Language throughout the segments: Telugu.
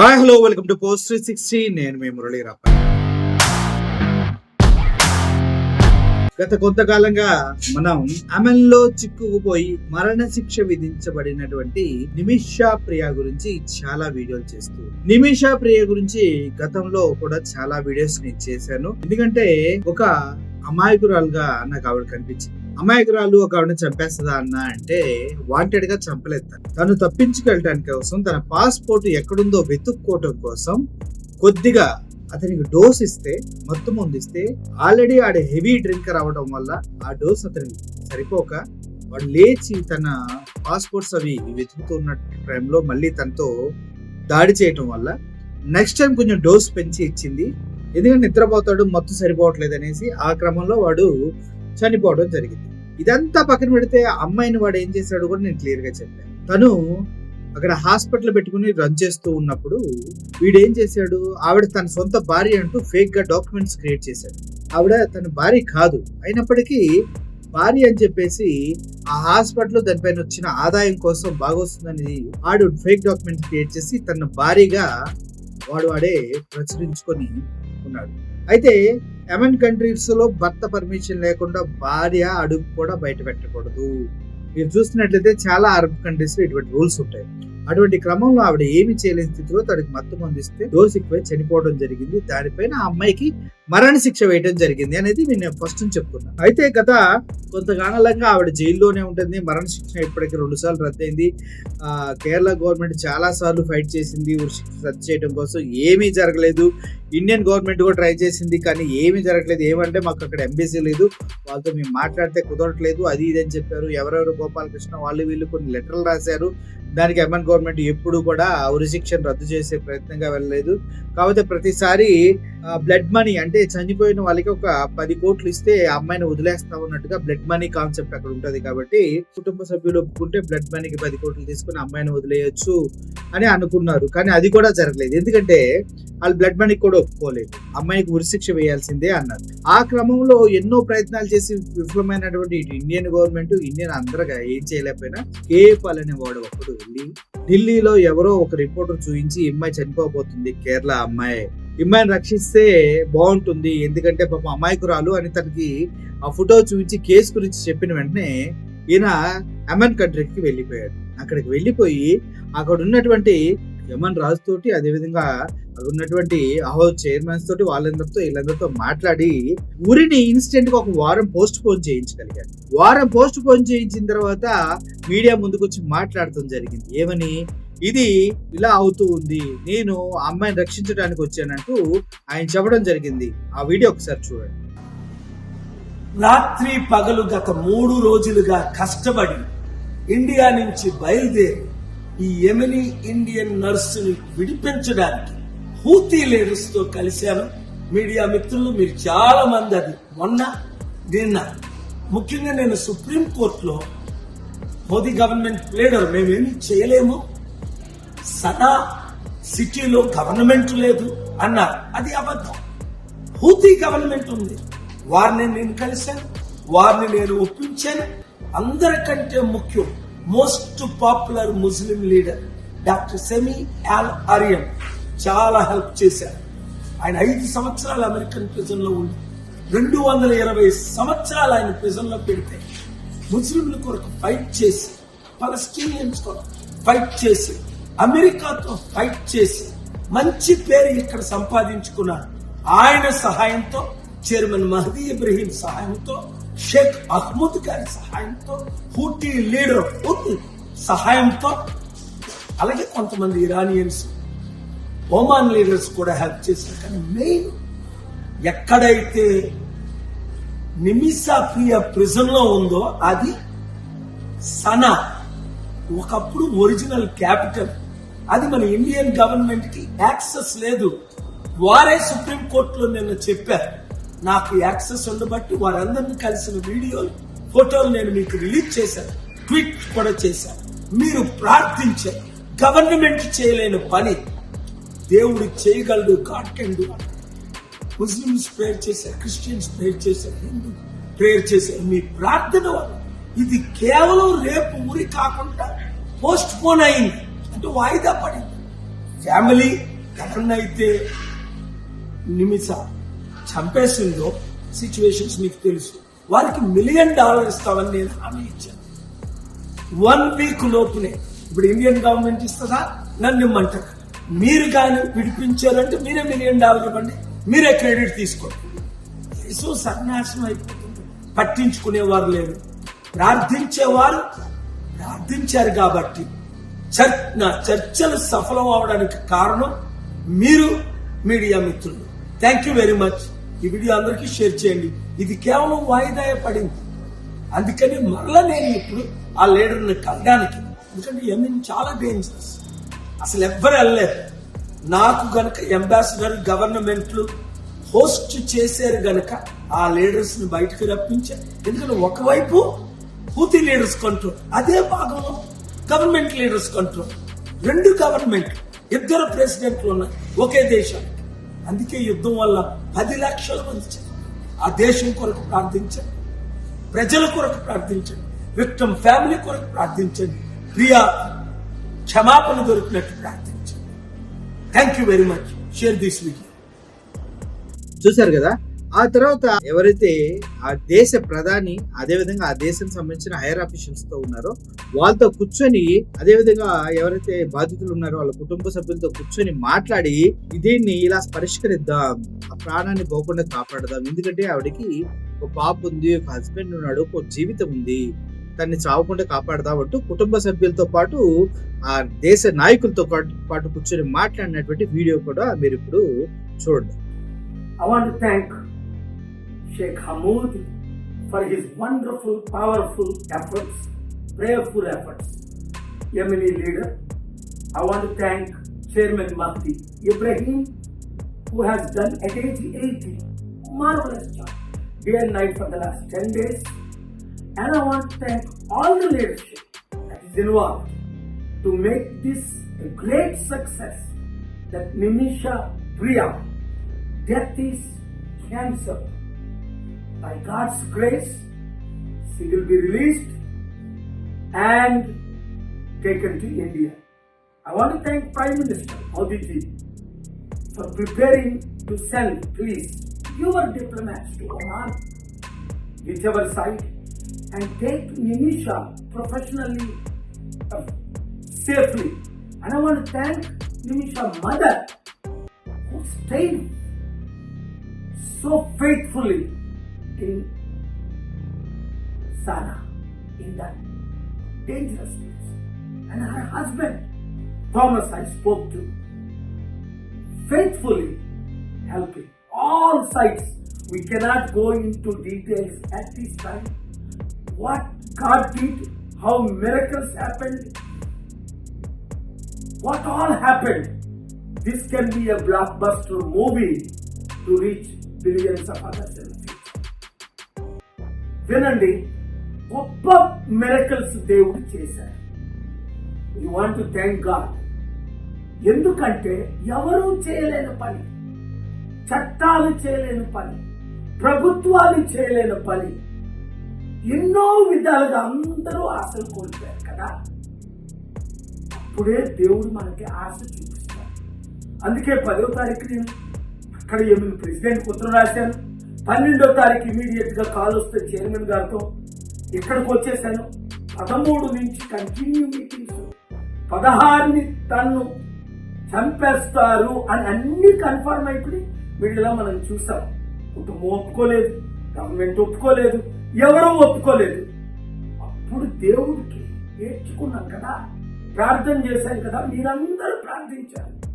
Hi hello welcome to post three sixty నేను మీ మురళీ గత కొంతకాలంగా మనం అమల్లో చిక్కుకుపోయి మరణ శిక్ష విధించబడినటువంటి నిమిషా ప్రియ గురించి చాలా వీడియోలు చేస్తూ. నిమిషా ప్రియ గురించి గతంలో కూడా చాలా వీడియోస్ నేను చేశాను. ఎందుకంటే ఒక అమాయకురాలుగా నాకు ఆవిడ కనిపించింది అమాయకురాలు ఒక ఆవిడని చంపేస్తుందా అన్న అంటే వాంటెడ్గా చంపలేదు తను. తను తప్పించుకెళ్ళటానికి కోసం తన పాస్పోర్ట్ ఎక్కడుందో వెతుక్కోవటం కోసం కొద్దిగా అతనికి డోస్ ఇస్తే మత్తు మందు ఇస్తే ఆల్రెడీ ఆడ హెవీ డ్రింకర్ అవ్వడం వల్ల ఆ డోస్ అతనికి సరిపోక వాడు లేచి తన పాస్పోర్ట్స్ అవి వెతుకుతున్న టైంలో మళ్ళీ తనతో దాడి చేయటం వల్ల నెక్స్ట్ టైం కొంచెం డోస్ పెంచి ఇచ్చింది ఎందుకంటే నిద్రపోతాడు మత్తు సరిపోవట్లేదు అనేసి ఆ క్రమంలో వాడు చనిపోవడం జరిగింది. ఇదంతా పక్కన పెడితే ఆ అమ్మాయిని వాడు ఏం చేశాడు కూడా నేను క్లియర్గా చెప్పాను తను అక్కడ హాస్పిటల్ పెట్టుకుని రన్ చేస్తూ ఉన్నప్పుడు వీడు ఏం చేశాడు? ఆవిడ తన సొంత భార్య అంటూ ఫేక్గా డాక్యుమెంట్స్ క్రియేట్ చేశాడు. ఆవిడ తన భార్య కాదు. అయినప్పటికీ భార్య అని చెప్పేసి ఆ హాస్పిటల్ దానిపైన వచ్చిన ఆదాయం కోసం బాగొస్తుందని వాడు ఫేక్ డాక్యుమెంట్ క్రియేట్ చేసి తన భార్యగా వాడు వాడే ప్రచురించుకొని ఉన్నాడు. అయితే ఎమన్ కంట్రీస్లో భర్త పర్మిషన్ లేకుండా భార్య అడుగు కూడా బయట పెట్టకూడదు. మీరు చూస్తున్నట్లయితే చాలా అరబ్ కంట్రీస్లో ఇటువంటి రూల్స్ ఉంటాయి. అటువంటి క్రమంలో ఆవిడ ఏమి చేయలేని స్థితిలో తనకి మత్తు అందిస్తే డోస్ చనిపోవడం జరిగింది. దానిపైన ఆ అమ్మాయికి మరణ శిక్ష వేయడం జరిగింది అనేది నేను ఫస్ట్ నుంచి చెప్తున్నాను. అయితే గత కొంతకాలంగా ఆవిడ జైల్లోనే ఉంటుంది. మరణ శిక్ష ఇప్పటికి రెండు సార్లు రద్దయింది. కేరళ గవర్నమెంట్ చాలా సార్లు ఫైట్ చేసింది. శిక్ష రద్దు చేయడం కోసం ఏమీ జరగలేదు. ఇండియన్ గవర్నమెంట్ కూడా ట్రై చేసింది కానీ ఏమీ జరగలేదు. ఏమంటే మాకు అక్కడ ఎంబీసీ లేదు. వాళ్ళతో మేము మాట్లాడితే కుదరట్లేదు. అది ఇది అని చెప్పారు. ఎవరెవరు గోపాలకృష్ణ వాళ్ళు వీళ్ళు కొన్ని లెటర్లు రాశారు. దానికి ఎంఎన్ గవర్నమెంట్ ఎప్పుడు కూడా ఉరిశిక్షను రద్దు చేసే ప్రయత్నంగా వెళ్ళలేదు. కాకపోతే ప్రతిసారి బ్లడ్ మనీ అంటే చనిపోయిన వాళ్ళకి ఒక పది కోట్లు ఇస్తే ఆ అమ్మాయిని వదిలేస్తా ఉన్నట్టుగా బ్లడ్ మనీ కాన్సెప్ట్ అక్కడ ఉంటది కాబట్టి కుటుంబ సభ్యులు ఒప్పుకుంటే బ్లడ్ మనీకి పది కోట్లు తీసుకుని అమ్మాయిని వదిలేయొచ్చు అని అనుకున్నారు. కానీ అది కూడా జరగలేదు. ఎందుకంటే వాళ్ళు బ్లడ్ మనీ కూడా ఒప్పుకోలేదు. అమ్మాయికి ఉరిశిక్ష వేయాల్సిందే అన్నారు. ఆ క్రమంలో ఎన్నో ప్రయత్నాలు చేసి విఫలమైనటువంటి ఇండియన్ గవర్నమెంట్ ఇండియన్ అందరగా ఏం చేయలేకపోయినా ఏ అనే వాడు ఒకడు వెళ్ళి ఢిల్లీలో ఎవరో ఒక రిపోర్టర్ చూపించి ఇమ్మాయి అమ్మాయి చనిపోబోతుంది కేరళ అమ్మాయి. ఇమ్మాయిని అమ్మాయిని రక్షిస్తే బాగుంటుంది ఎందుకంటే పాప అమాయకురాలు అని తనకి ఆ ఫోటో చూపించి కేసు గురించి చెప్పిన వెంటనే ఈయన అమెన్ కంట్రీకి వెళ్ళిపోయాడు. అక్కడికి వెళ్ళిపోయి అక్కడ ఉన్నటువంటి యమన్ రాజు తోటి అదేవిధంగా అక్కడ ఉన్నటువంటి అహో చైర్మన్స్ తోటి వాళ్ళందరితో వీళ్ళందరితో మాట్లాడి ఊరిని ఇన్స్టెంట్గా ఒక వారం పోస్ట్ పోన్ చేయించగలిగారు. వారం పోస్ట్ పోన్ చేయించిన తర్వాత మీడియా ముందుకు వచ్చి మాట్లాడటం జరిగింది. ఏమని? ఇది ఇలా అవుతూ ఉంది. నేను ఆ అమ్మాయిని రక్షించడానికి వచ్చానంటూ ఆయన చెప్పడం జరిగింది. ఆ వీడియో ఒకసారి చూడండి. రాత్రి పగలు గత మూడు రోజులుగా కష్టపడి ఇండియా నుంచి బయలుదేరి ఈ యెమెనీ ఇండియన్ నర్సుని విడిపించడానికి హూతీ లేడీస్తో తో కలిశాను. మీడియా మిత్రులు మీరు చాలా మంది అది మొన్న నిన్న ముఖ్యంగా నేను సుప్రీం కోర్టులో మోదీ గవర్నమెంట్ లీడర్ మేమేమి చేయలేము. సదా సిటీలో గవర్నమెంట్ లేదు అన్నారు. అది అబద్ధం. హూతీ గవర్నమెంట్ ఉంది. వారిని నేను కలిశాను. వారిని నేను ఒప్పించాను. అందరికంటే ముఖ్యం most popular Muslim leader doctor semi ఆల్ ఆరియన్ చాలా హెల్ప్ చేశారు. ఆయన ఐదు సంవత్సరాలు అమెరికన్ ప్రిజన్లో ఉంది రెండు వందల ఇరవై సంవత్సరాలు ఆయన ప్రిజన్లో పెడితే ముస్లింల కొరకు ఫైట్ చేసి పలస్టీనియన్స్ కొరకు ఫైట్ చేసి అమెరికాతో ఫైట్ చేసి మంచి పేరు ఇక్కడ సంపాదించుకున్నాడు ఆయన సహాయంతో చైర్మన్ మహదీ ఇబ్రహీం సహాయంతో షేక్ అహ్మద్ గారి సహాయంతో హూటీ లీడర్ హూటీ సహాయంతో అలాగే కొంతమంది ఇరానియన్స్ ఒమాన్ లీడర్స్ కూడా హెల్ప్ చేశారు. కానీ మెయిన్ ఎక్కడైతే నిమిసా ప్రియ ప్రిజన్లో ఉందో అది సనా. ఒకప్పుడు ఒరిజినల్ క్యాపిటల్. అది మన ఇండియన్ గవర్నమెంట్కి యాక్సెస్ లేదు. వారే సుప్రీం కోర్టులో నిన్న చెప్పారు. నాకు యాక్సెస్ ఉండబట్టి వారందరిని కలిసిన వీడియోలు ఫోటోలు నేను మీకు రిలీజ్ చేశాను. ట్వీట్ కూడా చేశాను. మీరు ప్రార్థించారు గవర్నమెంట్ చేయలేని పని దేవుడు చేయగలడు God can do Muslims prayer చేశారు క్రిస్టియన్స్ ప్రేయర్ చేశారు హిందూ ప్రేయర్ చేశారు. మీ ప్రార్థన వల్ల ఇది కేవలం రేపు ఊరి కాకుండా పోస్ట్ పోన్ అయింది. అంటే వాయిదా పడింది. ఫ్యామిలీ గట్ర అయితే నిమిషాలు చంపేసిందో సిచ్యువేషన్స్ మీకు తెలుసు. వారికి మిలియన్ డాలర్ ఇస్తామని నేను హామీ ఇచ్చాను. వన్ వీక్ లోపునే ఇప్పుడు ఇండియన్ గవర్నమెంట్ ఇస్తుందా? నన్ను ఇమ్మంటారు మీరు కానీ విడిపించారంటే మీరే మిలియన్ డాలర్ ఇవ్వండి. మీరే క్రెడిట్ తీసుకోండి. సో సన్యాసం అయిపోతుంది. పట్టించుకునేవారు లేరు. ప్రార్థించేవారు ప్రార్థించారు కాబట్టి చర్ నా చర్చలు సఫలం అవడానికి కారణం మీరు మీడియా మిత్రులు. థ్యాంక్ యూ వెరీ మచ్ ఈ వీడియో అందరికీ షేర్ చేయండి. ఇది కేవలం వాయిదా పడింది. అందుకని మరలా నేను ఇప్పుడు ఆ లీడర్ని కలడానికి ఎందుకంటే ఎంఎన్ చాలా డేంజరస్ అసలు ఎవ్వరు వెళ్ళలేరు. నాకు గనక అంబాసిడర్ గవర్నమెంట్లు హోస్ట్ చేశారు గనక ఆ లీడర్స్ని బయటకు రప్పించారు ఎందుకంటే ఒకవైపు హూతీ లీడర్స్ కంట్రోల్ అదే భాగంలో గవర్నమెంట్ లీడర్స్ కంట్రోల్ రెండు గవర్నమెంట్ ఇద్దరు ప్రెసిడెంట్లు ఉన్నాయి ఒకే దేశానికి. అందుకే యుద్ధం వల్ల పది లక్షల మంది చనిపోయారు. ఆ దేశం కొరకు ప్రార్థించండి. ప్రజల కొరకు ప్రార్థించండి. విక్టమ్ ఫ్యామిలీ కొరకు ప్రార్థించండి. ప్రియా క్షమాపణ దొరికినట్టు ప్రార్థించండి. Thank you very much share this video చూశారు కదా? ఆ తర్వాత ఎవరైతే ఆ దేశ ప్రధాని అదే విధంగా ఆ దేశం సంబంధించిన హైయర్ ఆఫీషియల్స్తో ఉన్నారో వాళ్ళతో కూర్చొని అదే విధంగా ఎవరైతే బాధితులు ఉన్నారో వాళ్ళ కుటుంబ సభ్యులతో కూర్చొని మాట్లాడి దీన్ని ఇలా పరిష్కరిద్దాం ఆ ప్రాణాన్ని పోకుండా కాపాడదాం. ఎందుకంటే ఆవిడకి ఒక పాప ఉంది ఒక హస్బెండ్ ఉన్నాడు ఒక జీవితం ఉంది. తన్ని చావకుండా కాపాడదామంటూ కుటుంబ సభ్యులతో పాటు ఆ దేశ నాయకులతో పాటు పాటు కూర్చొని మాట్లాడినటువంటి వీడియో కూడా మీరు ఇప్పుడు చూడండి. I want to thank Sheikh Hamoud for his wonderful, powerful efforts, prayerful efforts. Yemeni leader. I want to thank Chairman Mahdi Ibrahim, who has done at age 80 marvelous job, day and night for the last 10 days. And I want to thank all the leadership that is involved to make this a great success that Nimisha Priya death is cancelled. By God's grace, she will be released and taken to India. I want to thank Prime Minister Modi for preparing to send, please, your diplomats to Oman, whichever side, and take Nimisha professionally, uh, safely. And I want to thank Nimisha's mother who stayed so faithfully in Sana, in that dangerous place. And her husband, Thomas, I spoke to, faithfully helping all sides. We cannot go into details at this time. What God did, how miracles happened, what all happened. This can be a blockbuster movie to reach billions of others. వినండి గొప్ప మెరకల్స్ దేవుడు చేశారు you want to thank God ఎందుకంటే ఎవరూ చేయలేని పని చట్టాలు చేయలేని పని ప్రభుత్వాలు చేయలేని పని ఎన్నో విధాలుగా అందరూ ఆశలు కోల్పోయారు కదా. అప్పుడే దేవుడు మనకి ఆశ చూపిస్తాడు. అందుకే పదో తారీఖు నేను అక్కడ ఏమైనా ప్రెసిడెంట్ ఉత్తరం రాశాను పన్నెండో తారీఖు ఇమీడియట్గా కాల్ వస్తే చైర్మన్ గారితో ఇక్కడికి వచ్చేసాను. పదమూడు నుంచి కంటిన్యూ మీటింగ్స్ పదహారుని తన్ను చంపేస్తారు అని అన్ని కన్ఫర్మ్ అయిపోయి వీళ్ళలో మనం చూసాం. కుటుంబం ఒప్పుకోలేదు గవర్నమెంట్ ఒప్పుకోలేదు ఎవరూ ఒప్పుకోలేదు. అప్పుడు దేవుడికి నేర్చుకున్నాం కదా. ప్రార్థన చేశాం కదా. మీరందరూ ప్రార్థించారు.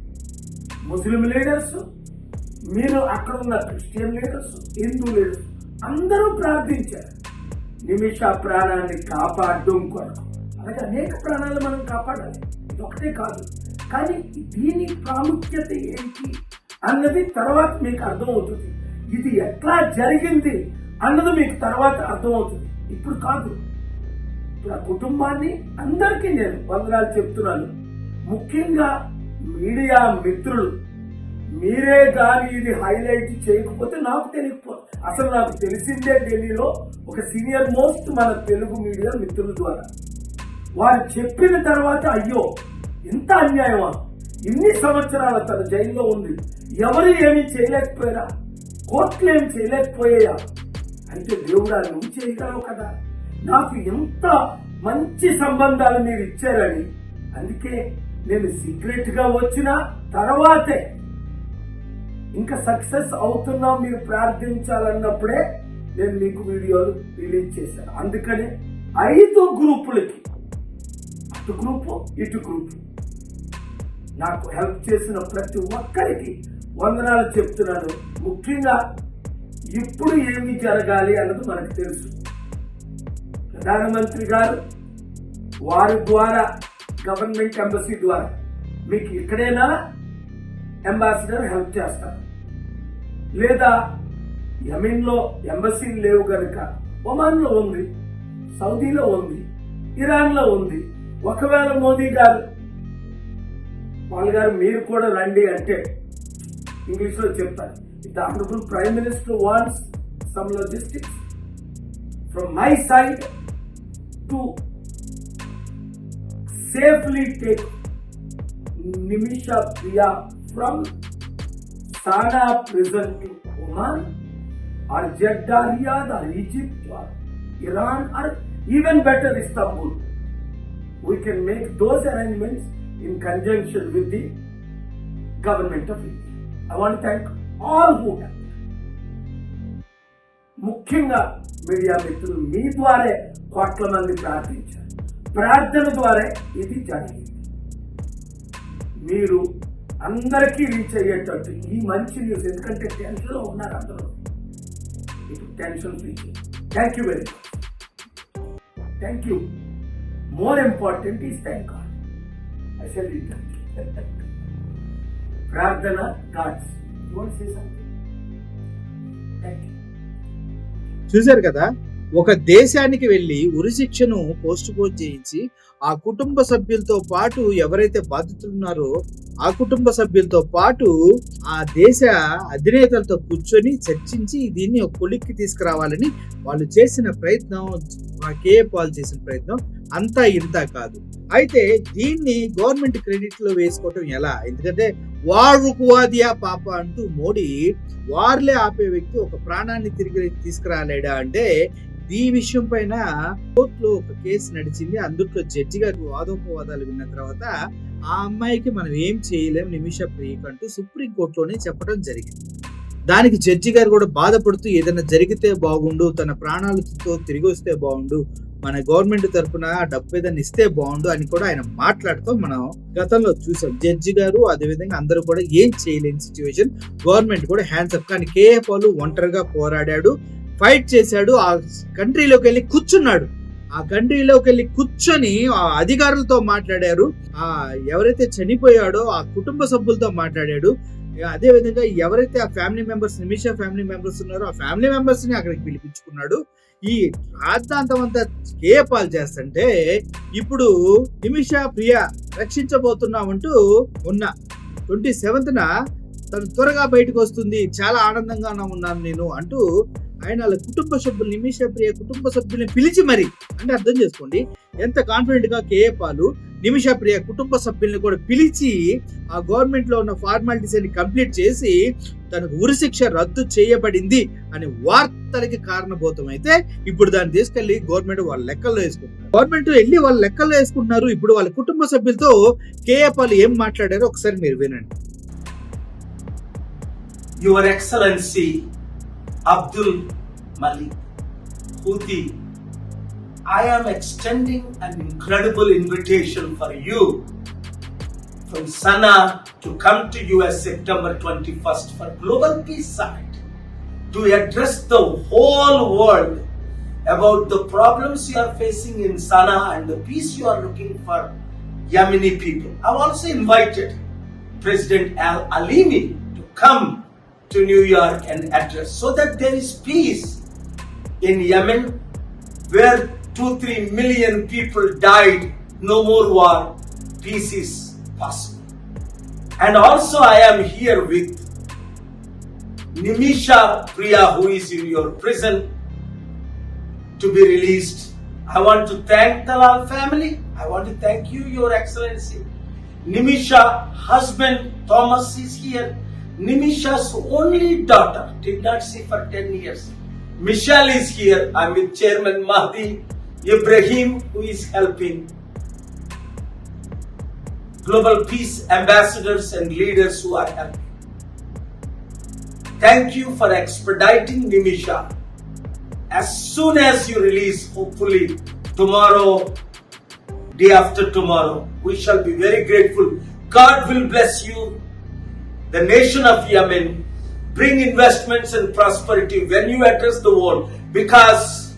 ముస్లిం లీడర్స్ మీరు అక్కడ ఉన్న క్రిస్టియన్ లీడర్స్ హిందూ లీడర్స్ అందరూ ప్రార్థించారు. నిమిష ప్రాణాన్ని కాపాడడం కొరకు. అలాగే అనేక ప్రాణాలు మనం కాపాడాలి. ఇది ఒకటే కాదు. కానీ దీని ప్రాముఖ్యత ఏంటి అన్నది తర్వాత మీకు అర్థమవుతుంది. ఇది ఎట్లా జరిగింది అన్నది మీకు తర్వాత అర్థమవుతుంది. ఇప్పుడు కాదు. ఇప్పుడు ఆ కుటుంబాన్ని అందరికీ నేను వందనాలు చెప్తున్నాను. ముఖ్యంగా మీడియా మిత్రులు మీరే కానీ ఇది హైలైట్ చేయకపోతే నాకు తెలియకపోతే అసలు నాకు తెలిసిందే ఢిల్లీలో ఒక సీనియర్ మోస్ట్ మన తెలుగు మీడియా మిత్రుల ద్వారా. వారు చెప్పిన తర్వాత అయ్యో ఎంత అన్యాయమా? ఇన్ని సంవత్సరాల తన జైల్లో ఉంది. ఎవరు ఏమి చేయలేకపోయారా? కోర్టులు ఏమి చేయలేకపోయాయా? అయితే దేవుడా నువ్వు చేయగలవు కదా. నాకు ఎంత మంచి సంబంధాలు మీరు ఇచ్చారని. అందుకే నేను సీక్రెట్గా వచ్చిన తర్వాతే ఇంకా సక్సెస్ అవుతున్నా మీరు ప్రార్థించాలన్నప్పుడే నేను మీకు వీడియోలు రిలీజ్ చేశాను. అందుకని ఐదు గ్రూపులకి అటు గ్రూపు ఇటు గ్రూపు. నాకు హెల్ప్ చేసిన ప్రతి ఒక్కరికి వందనాలు చెప్తున్నాను. ముఖ్యంగా ఇప్పుడు ఏమి జరగాలి అన్నది మనకు తెలుసు. ప్రధానమంత్రి గారు వారి ద్వారా గవర్నమెంట్ ఎంబసీ ద్వారా మీకు ఇక్కడైనా? అంబాసిడర్ హెల్ప్ చేస్తారు లేదా యమిన్ ఎంబసీలు ఎంబసీ లేవు గనుక ఒమాన్లో ఉంది సౌదీలో ఉంది ఇరాన్లో ఉంది. ఒకవేళ మోదీ గారు వాళ్ళు గారు మీరు కూడా రండి అంటే ఇంగ్లీష్లో చెప్తారు the honourable prime minister wants some logistics from my side to safely take Nimisha Priya from Sana prison to Oman or Jeddah, Riyadh or Egypt or Iran or even better Istanbul. We can make those arrangements in conjunction with the government of India. I want to thank all who have. ముఖ్యంగా మీడియా మిత్రులు మీ ద్వారే కోట్ల మంది ప్రార్థించారు ప్రార్థన ద్వారా ఇది జరిగింది మీరు అందరికీ రీచ్ అయ్యేటట్టు. ఈ మంచి న్యూస్ ఎందుకంటే టెన్షన్లో ఉన్నారు అందరూ. ఇప్పుడు tension free thank you very much thank you more important is thank God I ప్రార్థన God's you want say something thank you చూశారు కదా? ఒక దేశానికి వెళ్ళి ఉరిశిక్షను పోస్ట్ పోన్ చేయించి ఆ కుటుంబ సభ్యులతో పాటు ఎవరైతే బాధితులున్నారో ఆ కుటుంబ సభ్యులతో పాటు ఆ దేశ అధినేతలతో కూర్చొని చర్చించి దీన్ని ఒక కొలిక్కి తీసుకురావాలని వాళ్ళు చేసిన ప్రయత్నం ఆ కేఏ పాల్ చేసిన ప్రయత్నం అంతా ఇంత కాదు. అయితే దీన్ని గవర్నమెంట్ క్రెడిట్లో వేసుకోవటం ఎలా? ఎందుకంటే వారుకువాదియా పాప అంటూ మోడీ వార్లే ఆపే వ్యక్తి ఒక ప్రాణాన్ని తిరిగి తీసుకురాలేడా అంటే ఈ విషయం పైన కోర్టులో ఒక కేసు నడిచింది. అందుట్లో జడ్జి గారి వాదోపవాదాలు విన్న తర్వాత ఆ అమ్మాయికి మనం ఏం చేయలేం నిమిష ప్రియకంటూ సుప్రీం కోర్టులోనే చెప్పడం జరిగింది. దానికి జడ్జి గారు కూడా బాధపడుతూ ఏదైనా జరిగితే బాగుండు తన ప్రాణాలతో తిరిగి వస్తే బాగుండు మన గవర్నమెంట్ తరఫున డబ్బు ఏదైనా ఇస్తే బాగుండు అని కూడా ఆయన మాట్లాడుతూ మనం గతంలో చూసాం. జడ్జి గారు అదేవిధంగా అందరూ కూడా ఏం చేయలేని సిచ్యువేషన్ గవర్నమెంట్ కూడా హ్యాండ్స్ అప్ కానీ కేఏ పాలు ఒంటరిగా పోరాడాడు. ఫైట్ చేశాడు. ఆ కంట్రీలోకి వెళ్ళి కూర్చున్నాడు. ఆ కంట్రీలోకి వెళ్ళి కూర్చొని ఆ అధికారులతో మాట్లాడారు. ఆ ఎవరైతే చనిపోయాడో ఆ కుటుంబ సభ్యులతో మాట్లాడాడు. అదే విధంగా ఎవరైతే ఆ family members Nimisha family members ఉన్నారో ఆ ఫ్యామిలీ మెంబర్స్ని అక్కడికి పిలిపించుకున్నాడు. ఈ రాద్ధాంతం అంతా కేపాలు చేస్తుంటే ఇప్పుడు నిమిష ప్రియ రక్షించబోతున్నామంటూ ఉన్న ట్వంటీ సెవెంత్న తను త్వరగా బయటకు వస్తుంది. చాలా ఆనందంగా ఉన్నాను నేను అంటూ ఆయన వాళ్ళ కుటుంబ సభ్యులు నిమిష ప్రియ కుటుంబ సభ్యుల్ని పిలిచి మరి అంటే అర్థం చేసుకోండి. ఎంత కాన్ఫిడెంట్గా కేఏ పాలు నిమిష ప్రియ కుటుంబ సభ్యుల్ని కూడా పిలిచి ఆ గవర్నమెంట్లో ఉన్న ఫార్మాలిటీస్ అన్ని కంప్లీట్ చేసి తనకు ఉరిశిక్ష రద్దు చేయబడింది అనే వార్తలకి కారణభూతం అయితే ఇప్పుడు దాన్ని తీసుకెళ్ళి గవర్నమెంట్ వాళ్ళ లెక్కల్లో వేసుకుంటున్నారు. గవర్నమెంట్ వెళ్ళి వాళ్ళ లెక్కల్లో వేసుకుంటున్నారు. ఇప్పుడు వాళ్ళ కుటుంబ సభ్యులతో కేఏ పాలు ఏం మాట్లాడారో ఒకసారి మీరు వినండి. Your excellency Abdul Malik Houthi, I am extending an incredible invitation for you from Sana to come to US September 21st for Global Peace Summit to address the whole world about the problems you are facing in Sana and the peace you are looking for Yemeni people. I've also invited President Al Alimi to come to New York and address so that there is peace in Yemen where 2 3 million people died, no more war, peace is possible. And also, I am here with Nimisha Priya, who is in your prison to be released. I want to thank the Lal family. I want to thank you, Your Excellency. Nimisha husband Thomas is here. Nimisha's only daughter did not see for 10 years. Michelle is here. I'm with Chairman Mahdi Ibrahim who is helping. Global peace ambassadors and leaders who are helping. Thank you for expediting Nimisha. As soon as you release, hopefully tomorrow, day after tomorrow, we shall be very grateful. God will bless you. The nation of Yemen bring investments and prosperity when you address the world because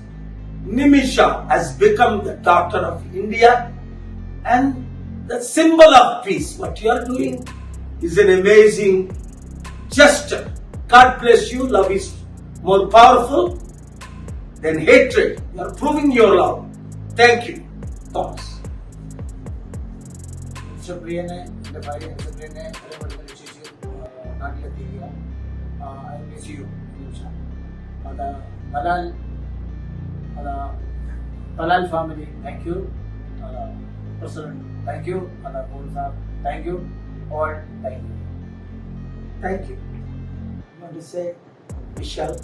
Nimisha has become the daughter of India and the symbol of peace. What you are doing is an amazing gesture. God bless you. Love is more powerful than hatred. You are proving your love. Thank you. Thomas. For the for the family, thank you. For the president, thank you. For the board sir, thank you. All, thank you. Thank you. I want to say, Michelle.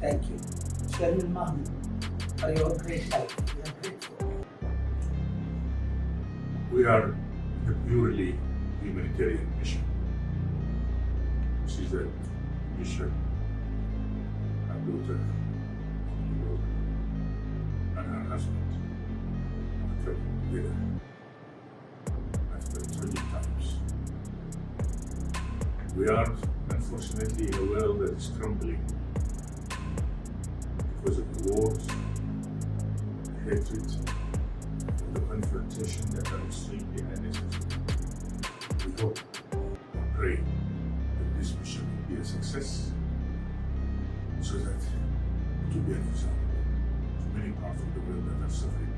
Thank you. Your help. We are a purely humanitarian mission. She is a mission, her daughter, and her husband have come together after tragic times. We are unfortunately in a world that is crumbling the confrontation that extremely unnecessary. We hope and pray that this mission will be a success so that it will be an example to many parts of the world that are suffering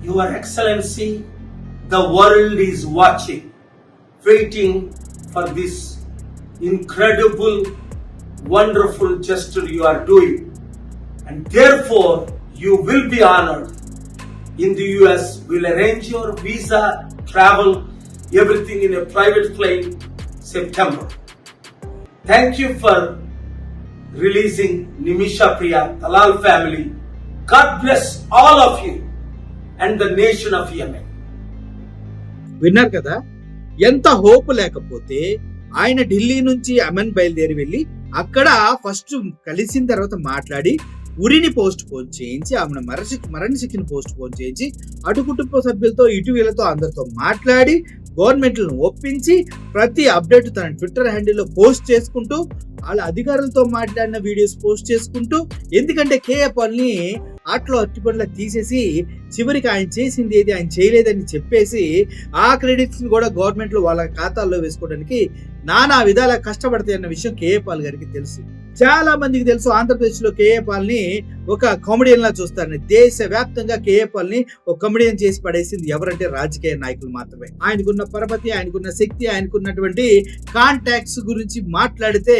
too. Your Excellency, the world is watching, waiting for this incredible, wonderful gesture you are doing. And therefore, you will be honored in the US. We'll arrange your visa, travel, everything in a private plane September. Thank you for releasing Nimisha Priya, Talal family. God bless all of you and the nation of Yemen. విన్నారు కదా ఎంత హోప్ లేకపోతే ఆయన ఢిల్లీ నుంచి అమన్ బయలుదేరి వెళ్ళి అక్కడ ఫస్ట్ కలిసిన తర్వాత మాట్లాడి ఉరిని పోస్ట్ పోన్ చేయించి ఆమెను మరసి మరణశిక్షను పోస్ట్ పోన్ చేయించి అటు కుటుంబ సభ్యులతో ఇటు వీళ్ళతో అందరితో మాట్లాడి గవర్నమెంట్లను ఒప్పించి ప్రతి అప్డేట్ తన ట్విట్టర్ హ్యాండిల్లో పోస్ట్ చేసుకుంటూ వాళ్ళ అధికారులతో మాట్లాడిన వీడియోస్ పోస్ట్ చేసుకుంటూ ఎందుకంటే కేఏ పాల్ని ఆటలో అట్టిపట్ల తీసేసి చివరికి ఆయన చేసింది ఏది ఆయన చేయలేదని చెప్పేసి ఆ క్రెడిట్స్ని కూడా గవర్నమెంట్లు వాళ్ళ ఖాతాల్లో వేసుకోవడానికి నానా విధాలా కష్టపడతాయన్న విషయం కేఏ పాల్ గారికి తెలుసు. చాలా మందికి తెలుసు ఆంధ్రప్రదేశ్లో కేఏ ని ఒక కామెడియన్ లా చూస్తారని. దేశ వ్యాప్తంగా కేఏ ని ఒక కామెడియన్ చేసి పడేసింది ఎవరంటే రాజకీయ నాయకులు మాత్రమే. ఆయనకున్న పరపతి ఆయనకున్న శక్తి ఆయనకున్నటువంటి కాంటాక్ట్స్ గురించి మాట్లాడితే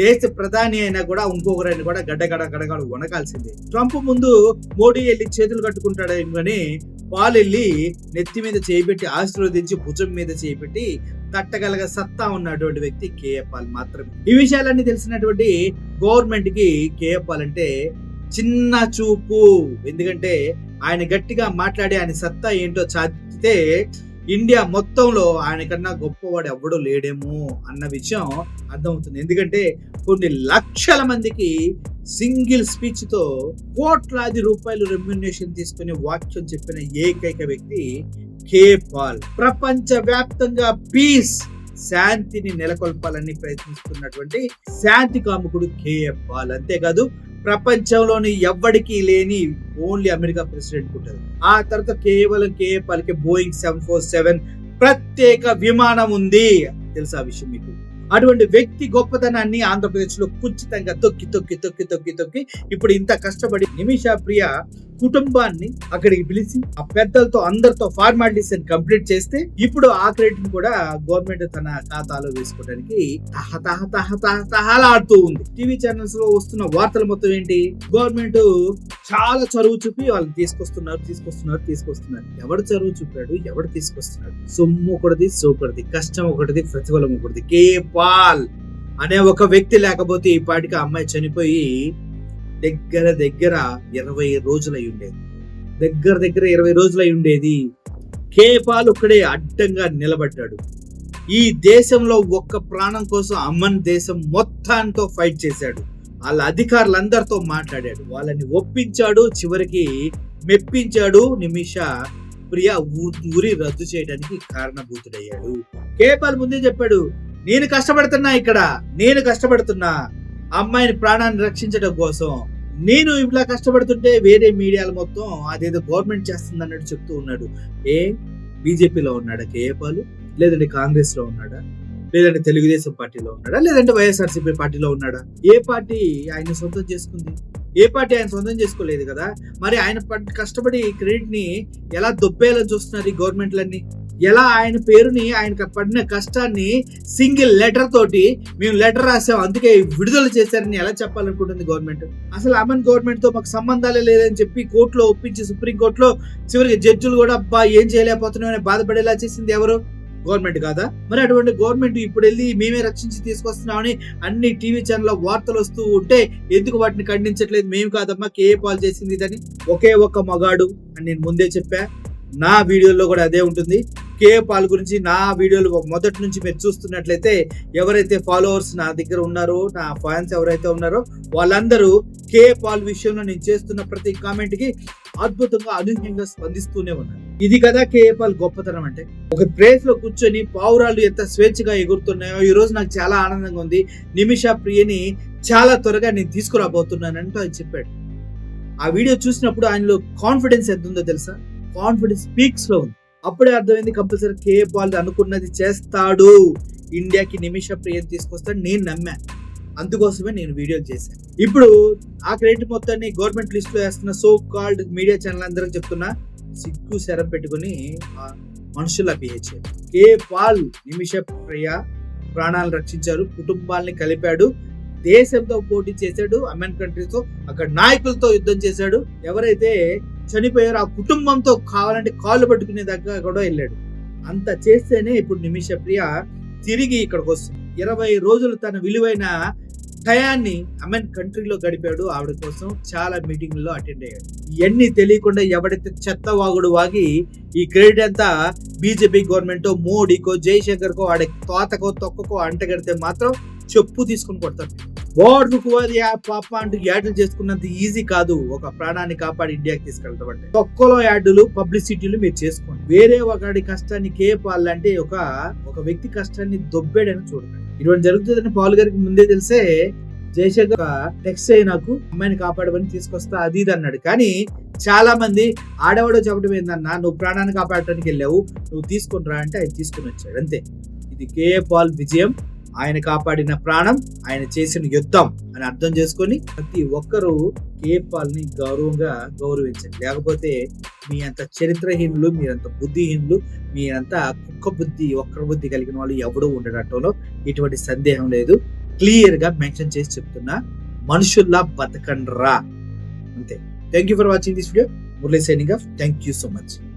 దేశ ప్రధాని అయినా కూడా ఇంకొకరైనా కూడా గడ్డగడ గడగడ వనకాల్సిందే ట్రంప్ ముందు మోడీ వెళ్ళి చేతులు కట్టుకుంటాడేమో కానీ పాల్ వెళ్ళి నెత్తి మీద చేయిపెట్టి ఆశీర్వదించి భుజం మీద చేయిపెట్టి తట్టగలగ సత్తా ఉన్నటువంటి వ్యక్తి కేఏపాల్ మాత్రమే. ఈ విషయాలన్నీ తెలిసినటువంటి గవర్నమెంట్కి కేఏపాల్ అంటే చిన్న చూపు. ఎందుకంటే ఆయన గట్టిగా మాట్లాడి ఆయన సత్తా ఏంటో చాటితే ఇండియా మొత్తంలో ఆయన కన్నా గొప్పవాడు ఎవడో లేడేమో అన్న విషయం అర్థమవుతుంది. ఎందుకంటే కొన్ని లక్షల మందికి సింగిల్ స్పీచ్తో కోట్లాది రూపాయలు రెమ్యునేషన్ తీసుకునే వాక్యం చెప్పిన ఏకైక వ్యక్తి కే పాల్ ప్రపంచ వ్యాప్తంగా పీస్ శాంతిని నెలకొల్పాలని ప్రయత్నిస్తున్నటువంటి శాంతి కాముకుడు కేఏ పాల్ అంతేకాదు ప్రపంచంలోని ఎవ్వడికి లేని ఓన్లీ అమెరికా ప్రెసిడెంట్ ఉంటుంది. ఆ తర్వాత కేవలం కేఏ పాల్కి బోయింగ్ సెవెన్ ఫోర్ సెవెన్ ప్రత్యేక విమానం ఉంది. తెలుసా విషయం మీకు? అటువంటి వ్యక్తి గొప్పతనాన్ని ఆంధ్రప్రదేశ్లో ఖచ్చితంగా తొక్కి తొక్కి తొక్కి తొక్కి తొక్కి ఇప్పుడు ఇంత కష్టపడి నిమిషా ప్రియ కుటుంబాన్ని అక్కడికి పిలిచి ఆ పెద్దలతో అందరితో ఫార్మాలిటీస్ కంప్లీట్ చేస్తే ఇప్పుడు ఆ క్రెడిట్ కూడా గవర్నమెంట్ తన ఖాతాలో వేసుకోవడానికి తహ ఉంది. టీవీ ఛానల్స్లో వస్తున్న వార్తలు మొత్తం ఏంటి? గవర్నమెంట్ చాలా చదువు చూపి వాళ్ళు తీసుకొస్తున్నారు తీసుకొస్తున్నారు తీసుకొస్తున్నారు. ఎవడు చదువు చూపాడు? ఎవడు తీసుకొస్తున్నాడు? సొమ్ము ఒకటిది సోకటిది కష్టం ఒకటిది ప్రతిఫలం ఒకటిది. కే పాల్ అనే ఒక వ్యక్తి లేకపోతే ఈ పాటికి అమ్మాయి చనిపోయి దగ్గర దగ్గర ఇరవై రోజులై ఉండేది. దగ్గర దగ్గర ఇరవై రోజులై ఉండేది. కేపాల్ ఒక్కడే అడ్డంగా నిలబడ్డాడు. ఈ దేశంలో ఒక్క ప్రాణం కోసం అమ్మన్ దేశం మొత్తాంతో ఫైట్ చేశాడు. వాళ్ళ అధికారులందరితో మాట్లాడాడు. వాళ్ళని ఒప్పించాడు చివరికి మెప్పించాడు నిమిష ప్రియా ఊరి రద్దు చేయడానికి కారణభూతుడయ్యాడు. కేపాల్ ముందే చెప్పాడు నేను కష్టపడుతున్నా ఇక్కడ నేను కష్టపడుతున్నా. అమ్మాయిని ప్రాణాన్ని రక్షించడం కోసం నేను ఇలా కష్టపడుతుంటే వేరే మీడియాలు మొత్తం అదేదో గవర్నమెంట్ చేస్తుంది అన్నట్టు చెప్తూ ఉన్నాడు. ఏ? బీజేపీలో ఉన్నాడా కేఏపాలు? లేదంటే కాంగ్రెస్లో ఉన్నాడా? లేదంటే తెలుగుదేశం పార్టీలో ఉన్నాడా? లేదంటే వైఎస్ఆర్సీపీ పార్టీలో ఉన్నాడా? ఏ పార్టీ ఆయన సొంతం చేసుకుంది? ఏ పార్టీ ఆయన సొంతం చేసుకోలేదు కదా? మరి ఆయన కష్టపడి క్రెడిట్ని ఎలా దొబ్బేయాలని చూస్తున్నారు ఈ గవర్నమెంట్లన్నీ ఎలా ఆయన పేరుని ఆయనకు పడిన కష్టాన్ని సింగిల్ లెటర్ తోటి మేము లెటర్ రాసాం. అందుకే విడుదల చేశారని ఎలా చెప్పాలనుకుంటుంది గవర్నమెంట్? అసలు అమన్ గవర్నమెంట్తో మాకు సంబంధాలే లేదని చెప్పి కోర్టులో ఒప్పించి సుప్రీం కోర్టులో చివరికి జడ్జిలు కూడా అబ్బా ఏం చేయలేకపోతున్నామని బాధపడేలా చేసింది ఎవరు? గవర్నమెంట్ కాదా? మరి అటువంటి గవర్నమెంట్ ఇప్పుడు వెళ్ళి మేమే రక్షించి తీసుకొస్తున్నామని అన్ని టీవీ ఛానల్ వార్తలు వస్తూ ఉంటే ఎందుకు వాటిని ఖండించట్లేదు? మేము కాదమ్మా కే పాల్ చేసింది ఇదని. ఒకే ఒక్క మగాడు అని నేను ముందే చెప్పా. నా వీడియోలో కూడా అదే ఉంటుంది. కేఏ పాల్ గురించి నా వీడియోలు మొదటి నుంచి మీరు చూస్తున్నట్లయితే ఎవరైతే ఫాలోవర్స్ నా దగ్గర ఉన్నారో నా ఫ్యాన్స్ ఎవరైతే ఉన్నారో వాళ్ళందరూ కే పాల్ విషయంలో నేను చేస్తున్న ప్రతి కామెంట్కి అద్భుతంగా అనూహ్యంగా స్పందిస్తూనే ఉన్నారు. ఇది కదా కేఏ పాల్ గొప్పతనం అంటే. ఒక ప్లేస్లో కూర్చొని పావురాలు ఎంత స్వేచ్ఛగా ఎగురుతున్నాయో ఈ రోజు నాకు చాలా ఆనందంగా ఉంది. నిమిష ప్రియని చాలా త్వరగా నేను తీసుకురాబోతున్నానంటూ ఆయన చెప్పాడు. ఆ వీడియో చూసినప్పుడు ఆయనలో కాన్ఫిడెన్స్ ఎంత ఉందో తెలుసా? కాన్ఫిడెన్స్ పీక్స్లో ఉంది. అప్పుడే అర్థమైంది కంపల్సరీ కే పాల్ అనుకున్నది చేస్తాడు. ఇండియాకి నిమిష ప్రియం తీసుకొస్తాడు నేను నమ్మా. అందుకోసమే నేను వీడియో చేశాను ఇప్పుడు ఆ క్రెడిట్ మొత్తాన్ని గవర్నమెంట్ లిస్ట్లో వేస్తున్న సో కాల్డ్ మీడియా ఛానల్ అందరూ చెప్తున్నా సిగ్గు శరం పెట్టుకుని మనుషుల బిహేవ్ కే పాల్ నిమిష ప్రియ ప్రాణాలు రక్షించారు కుటుంబాల్ని కలిపాడు దేశంతో పోటీ చేశాడు అమెన్ కంట్రీస్తో అక్కడ నాయకులతో యుద్ధం చేశాడు. ఎవరైతే చనిపోయారో ఆ కుటుంబంతో కావాలంటే కాళ్ళు పట్టుకునే దగ్గర కూడా వెళ్ళాడు. అంత చేస్తేనే ఇప్పుడు నిమిష ప్రియ తిరిగి ఇక్కడికి వస్తుంది. ఇరవై రోజులు తన విలువైన టయాన్ని అమెన్ కంట్రీలో గడిపాడు. ఆవిడ కోసం చాలా మీటింగ్లో అటెండ్ అయ్యాడు. ఇవన్నీ తెలియకుండా ఎవడైతే చెత్త వాగుడు వాగి ఈ క్రెడిట్ అంతా బీజేపీ గవర్నమెంట్ మోడీకో జయశంకర్కో వాడి తోతకో తొక్కకో అంటగడితే మాత్రం చెప్పు తీసుకుని కొడతారు. వాడు అది పాప అంటూ యాడ్లు చేసుకున్నంత ఈజీ కాదు. ఒక ప్రాణాన్ని కాపాడి ఇండియాకి తీసుకెళ్తాం అంటే తొక్కలో యాడ్లు పబ్లిసిటీలు మీరు చేసుకోండి. వేరే ఒకటి కష్టాన్ని కేపాలంటే ఒక ఒక వ్యక్తి కష్టాన్ని దొబ్బేడని చూడండి ఇటువంటి జరుగుతుందని పాల్ గారికి ముందే తెలిసే జయశంకర్ టెక్స్ట్ అయ్యి నాకు అమ్మాయిని కాపాడమని తీసుకొస్తా అది ఇది అన్నాడు. కానీ చాలా మంది ఆడవాడో చెప్పడం ఏందన్నా నువ్వు ప్రాణాన్ని కాపాడటానికి వెళ్ళావు నువ్వు తీసుకుని రా అంటే ఆయన తీసుకుని వచ్చాడు. అంతే. ఇది కే పాల్ విజయం. ఆయన కాపాడిన ప్రాణం ఆయన చేసిన యుద్ధం అని అర్థం చేసుకొని ప్రతి ఒక్కరూ కేపాల్ని గౌరవంగా గౌరవించండి. లేకపోతే మీ అంత చరిత్రహీనులు మీరంత బుద్ధిహీనులు మీరంత కుక్క బుద్ధి ఒక్కర బుద్ధి కలిగిన వాళ్ళు ఎవడూ ఉండడంలో ఎటువంటి సందేహం లేదు. క్లియర్గా మెన్షన్ చేసి చెప్తున్నా మనుషుల్లా బతకండ్రా. అంతే. Thank you for watching this video. Murali signing off. Thank you so much.